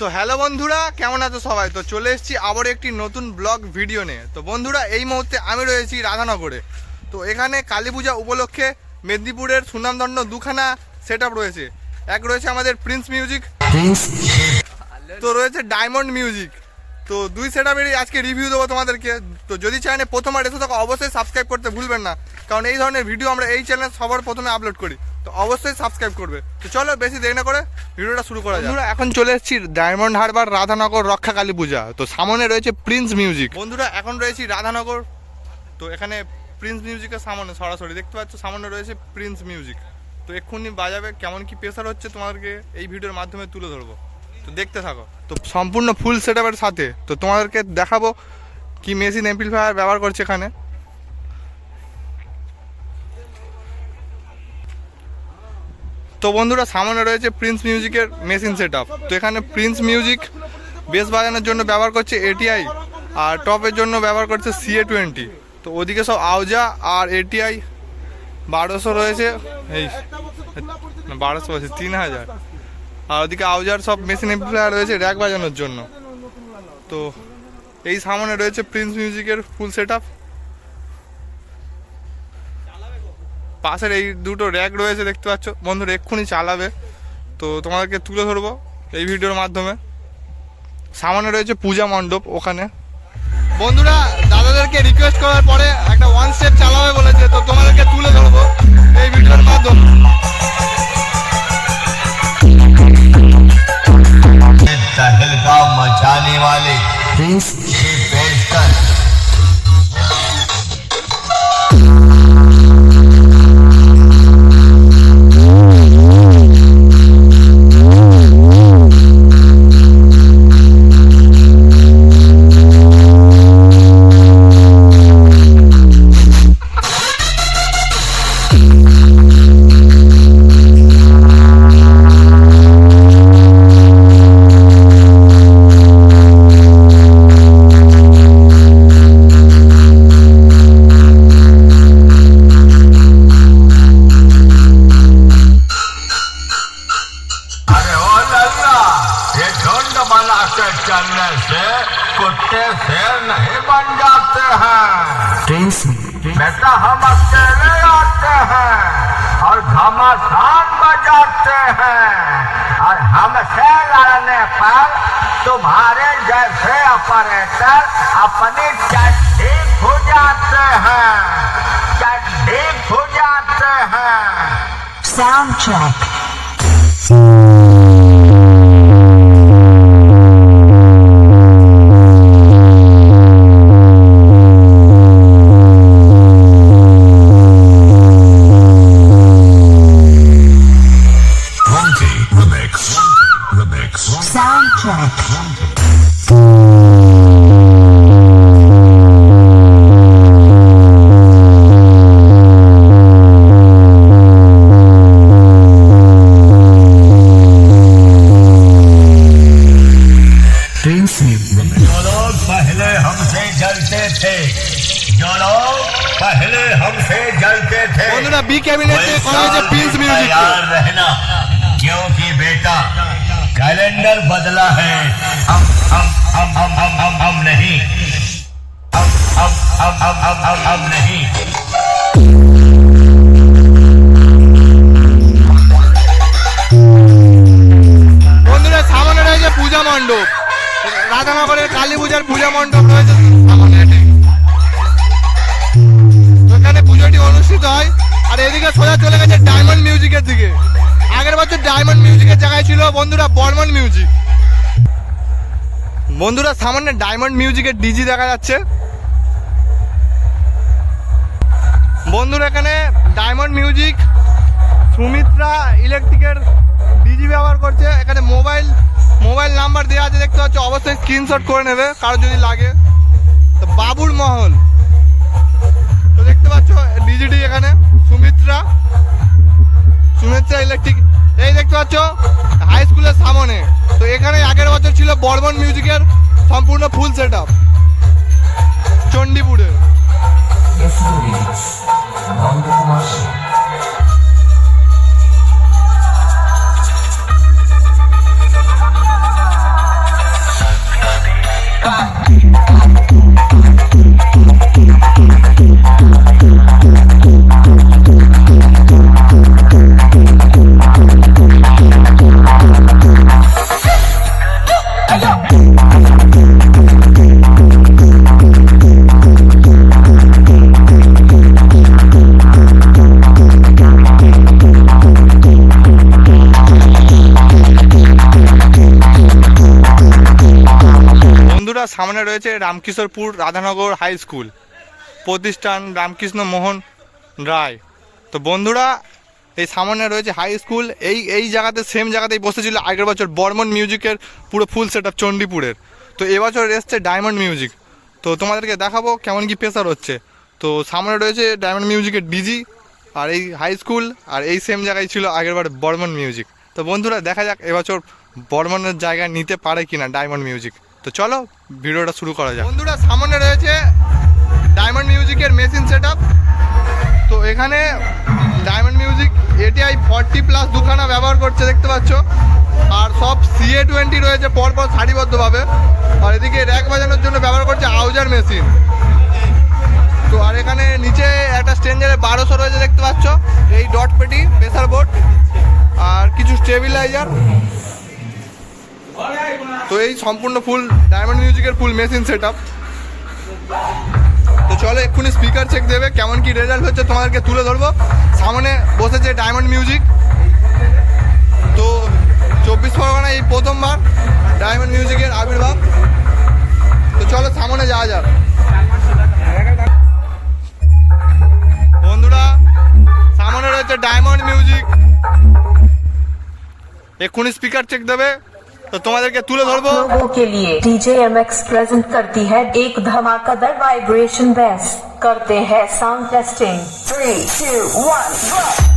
তো হ্যালো বন্ধুরা, কেমন আছো সবাই? তো চলে এসেছি আবার একটি নতুন ব্লগ ভিডিও নিয়ে। তো বন্ধুরা, এই মুহূর্তে আমি রয়েছি রাধানগরে। তো এখানে কালী পূজা উপলক্ষে মেদিনীপুরের সুনামদণ্ড দুখানা সেট রয়েছে। এক রয়েছে আমাদের প্রিন্স মিউজিক তো রয়েছে ডায়মন্ড মিউজিক তো দুই সেট আজকে রিভিউ দেবো তোমাদেরকে। তো যদি চ্যানেলে প্রথমবার এসে থাকো, অবশ্যই সাবস্ক্রাইব করতে ভুলবেন না। কারণ এই ধরনের ভিডিও আমরা এই চ্যানেল সবার প্রথমে আপলোড করি। তো অবশ্যই সাবস্ক্রাইব করবে। তো চলো বেশি দেরি না করে ভিডিওটা শুরু করা বন্ধুরা এখন চলে এসেছি ডায়মন্ড হারবার রাধানগর রক্ষা কালী পূজা তো সামনে রয়েছে প্রিন্স মিউজিক বন্ধুরা এখন রয়েছি রাধানগর তো এখানে প্রিন্স মিউজিকের সামনে সরাসরি দেখতে পাচ্ছ সামনে রয়েছে প্রিন্স মিউজিক তো এক্ষুনি বাজাবে কেমন কি প্রেশার হচ্ছে তোমাদেরকে এই ভিডিওর মাধ্যমে তুলে ধরবো। তো দেখতে থাকো। তো সম্পূর্ণ ফুল সেট সাথে। তো তোমাদেরকে দেখাবো কি মেশিন এমপ্লিফায়ার ব্যবহার করছে এখানে। তো বন্ধুরা, সামনে রয়েছে প্রিন্স মিউজিকের মেশিন সেট তো এখানে প্রিন্স মিউজিক বেস বাজানোর জন্য ব্যবহার করছে এটিআই আর টপের জন্য ব্যবহার করছে সিএ টোয়েন্টি তো ওদিকে সব আউজা আর এটিআই বারোশো রয়েছে। এই, বারোশো রয়েছে তিন হাজার। আর ওদিকে আউজার সব মেশিন এমপ্লিফায়ার রয়েছে র্যাক বাজানোর জন্য। তো এই সামনে রয়েছে প্রিন্স মিউজিকের ফুল সেট পাশের এই দুটো র্যাক রয়েছে দেখতে পাচ্ছ বন্ধুরা এক্ষুনি চালাবে তো তোমাদেরকে তুলে ধরবো এই ভিডিওর মাধ্যমে সামনে রয়েছে পূজা মণ্ডপ ওখানে বন্ধুরা দাদাদেরকে রিকোয়েস্ট করার পরে একটা ওয়ান স্টেপ চালাবে বলেছে তো তোমাদেরকে তুলে ধরবো এই ভিডিওর মাধ্যমে तहलका मचाने वाले हम अकेले आते हैं और घमासान बजाते हैं। और हमसे लड़ने पर तुम्हारे जैसे ऑपरेटर अपनी चड्डी खुजाते हैं। चड्डी खुजाते हैं। Sound check. कैलेंडर बदला है हम हम हम हम हम हम हम नहीं हम हम हम हम हम हम हम नहीं বছর ডায়মন্ড মিউজিকের জায়গায় ছিল বন্ধুরা বর্মন মিউজিক বন্ধুরা সামনে ডায়মন্ড মিউজিকের ডিজি দেখা যাচ্ছে। বন্ধুরা এখানে ডায়মন্ড মিউজিক সুমিত্রা ইলেকট্রিকের ডিজি ব্যবহার করছে। এখানে মোবাইল মোবাইল নাম্বার দেওয়া আছে, দেখতে পাচ্ছ, অবশ্যই স্ক্রিনশট করে নেবে, কারও যদি লাগে। তো বাবুর মহল। তো দেখতে পাচ্ছ ডিজিডি এখানে, সুমিত্রা। সুমিত্রা ইলেকট্রিক, এই দেখতে পাচ্ছ হাই স্কুলের সামনে। তো এখানে আগের বছর ছিল বর্মন মিউজিকের সম্পূর্ণ ফুল সেট আপ চণ্ডীপুরের সামনে রয়েছে রামকিশোরপুর রাধানগর হাই স্কুল। প্রতিষ্ঠান রামকৃষ্ণ মোহন রায়। তো বন্ধুরা, এই সামনে রয়েছে হাই স্কুল। এই এই জায়গাতে সেম জায়গাতেই বসেছিল আগের বছর বর্মন মিউজিকের পুরো ফুল সেট আপ চণ্ডীপুরের। তো এবছর এসছে ডায়মন্ড মিউজিক তো তোমাদেরকে দেখাবো কেমন কি প্রেসার হচ্ছে। তো সামনে রয়েছে ডায়মন্ড মিউজিকের ডিজি আর এই হাই স্কুল আর এই সেম জায়গায় ছিল আগেরবার বর্মন মিউজিক তো বন্ধুরা, দেখা যাক এবছর বর্মনের জায়গায় নিতে পারে কিনা ডায়মন্ড মিউজিক তো চলো, ভিডিওটা শুরু করা যাক। বন্ধুরা, সামনে রয়েছে ডায়মন্ড মিউজিকের মেশিন সেট তো এখানে diamond music ATI forty plus দুখানা ব্যবহার করছে, দেখতে পাচ্ছ। আর সব সিএ টোয়েন্টি রয়েছে, পরপর সারিবদ্ধভাবে। আর এদিকে র্যাক বাজানোর জন্য ব্যবহার করছে আউজার মেশিন তো আর এখানে নিচে একটা স্ট্রেঞ্জারে বারোশো রয়েছে, দেখতে পাচ্ছ। এই ডট পেটি প্রেসার বোর্ড আর কিছু স্টেবিলাইজার তো এই সম্পূর্ণ ফুল ডায়মন্ড মিউজিকের ফুল মেশিন সেট তো চলো এক্ষুনি স্পিকার চেক দেবে, কেমন কি রেজাল্ট হচ্ছে, তোমাদেরকে তুলে ধরবো। সামনে বসেছে ডায়মন্ড মিউজিক তো চব্বিশ পরগনা এই প্রথমবার ডায়মন্ড মিউজিকের আবির্ভাব। তো চলো সামনে যাওয়া যাক। বন্ধুরা, সামনে রয়েছে ডায়মন্ড মিউজিক এক্ষুনি স্পিকার চেক দেবে। তো তোমাদেরকে তুলে ধরবো लोगों के लिए डीजे एम एक्स प्रेजेंट करती है एक धमाकेदार वाइब्रेशन बेस करते हैं sound testing three two one Three,